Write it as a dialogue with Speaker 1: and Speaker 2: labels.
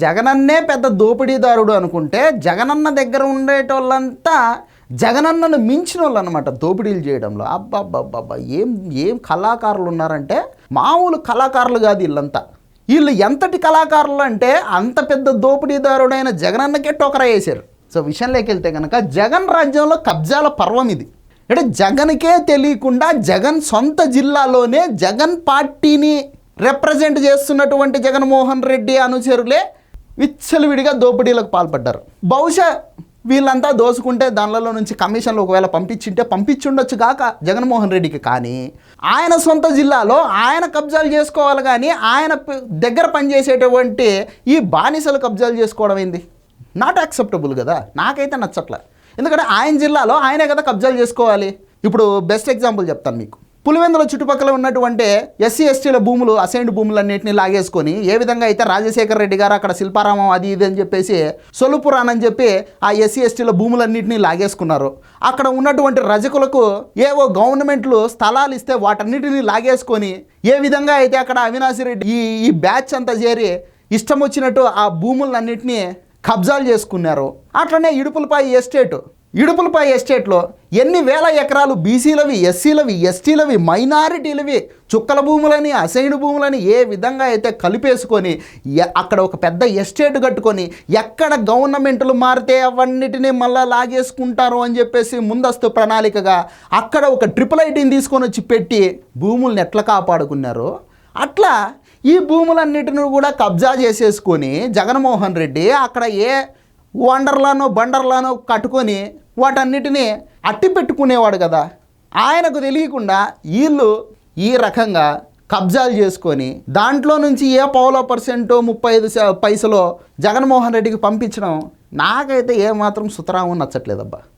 Speaker 1: జగనన్నే పెద్ద దోపిడీదారుడు అనుకుంటే జగనన్న దగ్గర ఉండేటోళ్ళంతా జగనన్నను మించిన వాళ్ళు అనమాట దోపిడీలు చేయడంలో. అబ్బాబ్బాబ్బా ఏం ఏం కళాకారులు ఉన్నారంటే మామూలు కళాకారులు కాదు వీళ్ళంతా. వీళ్ళు ఎంతటి కళాకారులు అంటే అంత పెద్ద దోపిడీదారుడైన జగనన్నకే టోకరా వేశారు. సో విషయంలోకి వెళ్తే కనుక జగన్ రాజ్యంలో కబ్జాల పర్వం ఇది. అంటే జగన్కే తెలియకుండా జగన్ సొంత జిల్లాలోనే జగన్ పార్టీని రిప్రజెంట్ చేస్తున్నటువంటి జగన్మోహన్ రెడ్డి అనుచరులే విచ్చలవిడిగా దోపిడీలకు పాల్పడ్డారు. బహుశా వీళ్ళంతా దోసుకుంటే దానిలో నుంచి కమిషన్లు ఒకవేళ పంపించింటే పంపించుండొచ్చు కాక జగన్మోహన్ రెడ్డికి. కానీ ఆయన సొంత జిల్లాలో ఆయన కబ్జాలు చేసుకోవాలి కానీ ఆయన దగ్గర పనిచేసేటువంటి ఈ బానిసలు కబ్జాలు చేసుకోవడం ఏంది? నాట్ యాక్సెప్టబుల్ కదా. నాకైతే నచ్చట్లే. ఎందుకంటే ఆయన జిల్లాలో ఆయనే కదా కబ్జాలు చేసుకోవాలి. ఇప్పుడు బెస్ట్ ఎగ్జాంపుల్ చెప్తాను మీకు. పులివెందుల చుట్టుపక్కల ఉన్నటువంటి ఎస్సీ ఎస్టీల భూములు అసైన్డ్ భూములన్నింటినీ లాగేసుకొని ఏ విధంగా అయితే రాజశేఖర రెడ్డి గారు అక్కడ శిల్పారామం అది ఇది అని చెప్పేసి సొలుపురాన్ అని చెప్పి ఆ ఎస్సీ ఎస్టీల భూములన్నింటినీ లాగేసుకున్నారు. అక్కడ ఉన్నటువంటి రజకులకు ఏవో గవర్నమెంట్లు స్థలాలు ఇస్తే వాటన్నిటిని లాగేసుకొని ఏ విధంగా అయితే అక్కడ అవినాశి రెడ్డి ఈ ఈ బ్యాచ్ అంతా చేరి ఇష్టం వచ్చినట్టు ఆ భూములన్నింటినీ కబ్జాలు చేసుకున్నారు. అట్లనే ఇడుపులపై ఎస్టేట్ ఇడుపులపై ఎస్టేట్లో ఎన్ని వేల ఎకరాలు బీసీలవి ఎస్సీలవి ఎస్టీలవి మైనారిటీలవి చుక్కల భూములని అసైన్ భూములని ఏ విధంగా అయితే కలిపేసుకొని ఎ- అక్కడ ఒక పెద్ద ఎస్టేట్ కట్టుకొని ఎక్కడ గవర్నమెంట్లు మారితే అవన్నిటినీ మళ్ళా లాగేసుకుంటారు అని చెప్పేసి ముందస్తు ప్రణాళికగా అక్కడ ఒక ట్రిపుల్ ఐటీని తీసుకొని వచ్చి పెట్టి భూములను ఎట్లా కాపాడుకున్నారు? అట్లా ఈ భూములన్నిటిని కూడా కబ్జా చేసేసుకొని జగన్మోహన్ రెడ్డి అక్కడ ఏ వండర్లానో బండర్లానో కట్టుకొని వాటన్నిటినీ అట్టి పెట్టుకునేవాడు కదా. ఆయనకు తెలియకుండా వీళ్ళు ఈ రకంగా కబ్జాలు చేసుకొని దాంట్లో నుంచి ఏ పౌలో పర్సెంటో ముప్పై ఐదు పైసలో జగన్మోహన్ రెడ్డికి పంపించడం నాకైతే ఏమాత్రం సుతరాము నచ్చట్లేదబ్బా.